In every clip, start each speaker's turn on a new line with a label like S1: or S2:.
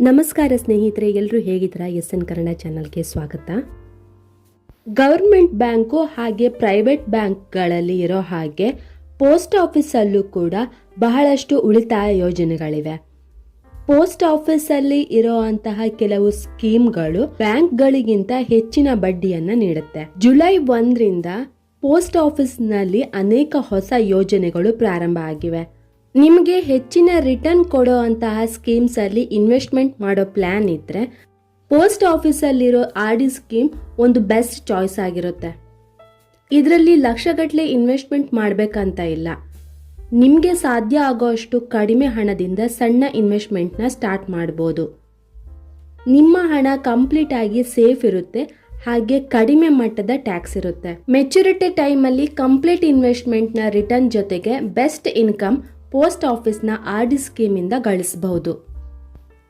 S1: ನಮಸ್ಕಾರ ಸ್ನೇಹಿತರೆ ಎಲ್ಲರೂ ಹೇಗಿದ್ದೀರಾ? ಎಸ್ ಎನ್ ಕನ್ನಡ ಚಾನಲ್ಗೆ ಸ್ವಾಗತ. ಗೌರ್ಮೆಂಟ್ ಬ್ಯಾಂಕು ಹಾಗೆ ಪ್ರೈವೇಟ್ ಬ್ಯಾಂಕ್ಗಳಲ್ಲಿ ಇರೋ ಹಾಗೆ ಪೋಸ್ಟ್ ಆಫೀಸಲ್ಲೂ ಕೂಡ ಬಹಳಷ್ಟು ಉಳಿತಾಯ ಯೋಜನೆಗಳಿವೆ. ಪೋಸ್ಟ್ ಆಫೀಸಲ್ಲಿ ಅಂತಹ ಕೆಲವು ಸ್ಕೀಮ್ಗಳು ಬ್ಯಾಂಕ್ಗಳಿಗಿಂತ ಹೆಚ್ಚಿನ ಬಡ್ಡಿಯನ್ನ ನೀಡುತ್ತೆ. ಜುಲೈ ಒಂದರಿಂದ ಪೋಸ್ಟ್ ಆಫೀಸ್ನಲ್ಲಿ ಅನೇಕ ಹೊಸ ಯೋಜನೆಗಳು ಪ್ರಾರಂಭ ಆಗಿವೆ. ನಿಮಗೆ ಹೆಚ್ಚಿನ ರಿಟರ್ನ್ ಕೊಡೋ ಅಂತಹ ಸ್ಕೀಮ್ಸ್ ಅಲ್ಲಿ ಇನ್ವೆಸ್ಟ್ಮೆಂಟ್ ಮಾಡೋ ಪ್ಲಾನ್ ಇದ್ರೆ ಪೋಸ್ಟ್ ಆಫೀಸಲ್ಲಿರೋ ಆರ್ ಡಿ ಸ್ಕೀಮ್ ಒಂದು ಬೆಸ್ಟ್ ಚಾಯ್ಸ್ ಆಗಿರುತ್ತೆ. ಇದರಲ್ಲಿ ಲಕ್ಷಗಟ್ಟಲೆ ಇನ್ವೆಸ್ಟ್ಮೆಂಟ್ ಮಾಡಬೇಕಂತ ಇಲ್ಲ. ನಿಮಗೆ ಸಾಧ್ಯ ಆಗೋಷ್ಟು ಕಡಿಮೆ ಹಣದಿಂದ ಸಣ್ಣ ಇನ್ವೆಸ್ಟ್ಮೆಂಟ್ನ ಸ್ಟಾರ್ಟ್ ಮಾಡ್ಬೋದು. ನಿಮ್ಮ ಹಣ ಕಂಪ್ಲೀಟ್ ಆಗಿ ಸೇಫ್ ಇರುತ್ತೆ, ಹಾಗೆ ಕಡಿಮೆ ಮಟ್ಟದ ಟ್ಯಾಕ್ಸ್ ಇರುತ್ತೆ. ಮೆಚುರಿಟಿ ಟೈಮಲ್ಲಿ ಕಂಪ್ಲೀಟ್ ಇನ್ವೆಸ್ಟ್ಮೆಂಟ್ನ ರಿಟರ್ನ್ ಜೊತೆಗೆ ಬೆಸ್ಟ್ ಇನ್ಕಮ್ ಪೋಸ್ಟ್ ಆಫೀಸ್ನ ಆರ್ ಡಿ ಸ್ಕೀಮಿಂದ ಗಳಿಸಬಹುದು.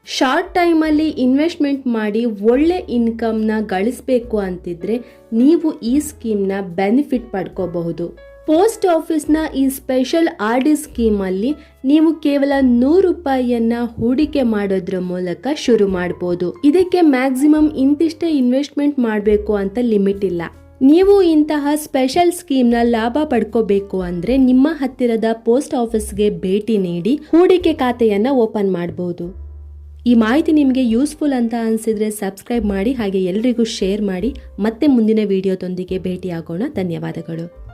S1: ಶಾರ್ಟ್ ಟೈಮಲ್ಲಿ ಇನ್ವೆಸ್ಟ್ಮೆಂಟ್ ಮಾಡಿ ಒಳ್ಳೆ ಇನ್ಕಮ್ನ ಗಳಿಸಬೇಕು ಅಂತಿದ್ರೆ ನೀವು ಈ ಸ್ಕೀಮ್ನ ಬೆನಿಫಿಟ್ ಪಡ್ಕೋಬಹುದು. ಪೋಸ್ಟ್ ಆಫೀಸ್ನ ಈ ಸ್ಪೆಷಲ್ ಆರ್ ಡಿ ಸ್ಕೀಮಲ್ಲಿ ನೀವು ಕೇವಲ ನೂರು ರೂಪಾಯಿಯನ್ನ ಹೂಡಿಕೆ ಮಾಡೋದ್ರ ಮೂಲಕ ಶುರು ಮಾಡ್ಬೋದು. ಇದಕ್ಕೆ ಮ್ಯಾಕ್ಸಿಮಮ್ ಇಂತಿಷ್ಟೇ ಇನ್ವೆಸ್ಟ್ಮೆಂಟ್ ಮಾಡಬೇಕು ಅಂತ ಲಿಮಿಟ್ ಇಲ್ಲ. ನೀವು ಇಂತಹ ಸ್ಪೆಷಲ್ ಸ್ಕೀಮ್ನ ಲಾಭ ಪಡ್ಕೋಬೇಕು ಅಂದ್ರೆ ನಿಮ್ಮ ಹತ್ತಿರದ ಪೋಸ್ಟ್ ಆಫೀಸ್ಗೆ ಭೇಟಿ ನೀಡಿ ಹೂಡಿಕೆ ಖಾತೆಯನ್ನು ಓಪನ್ ಮಾಡಬಹುದು ಈ ಮಾಹಿತಿ ನಿಮಗೆ ಯೂಸ್ಫುಲ್ ಅಂತ ಅನಿಸಿದ್ರೆ ಸಬ್ಸ್ಕ್ರೈಬ್ ಮಾಡಿ ಹಾಗೆ ಎಲ್ರಿಗೂ ಶೇರ್ ಮಾಡಿ ಮತ್ತೆ ಮುಂದಿನ ವಿಡಿಯೋದೊಂದಿಗೆ ಭೇಟಿಯಾಗೋಣ. ಧನ್ಯವಾದಗಳು.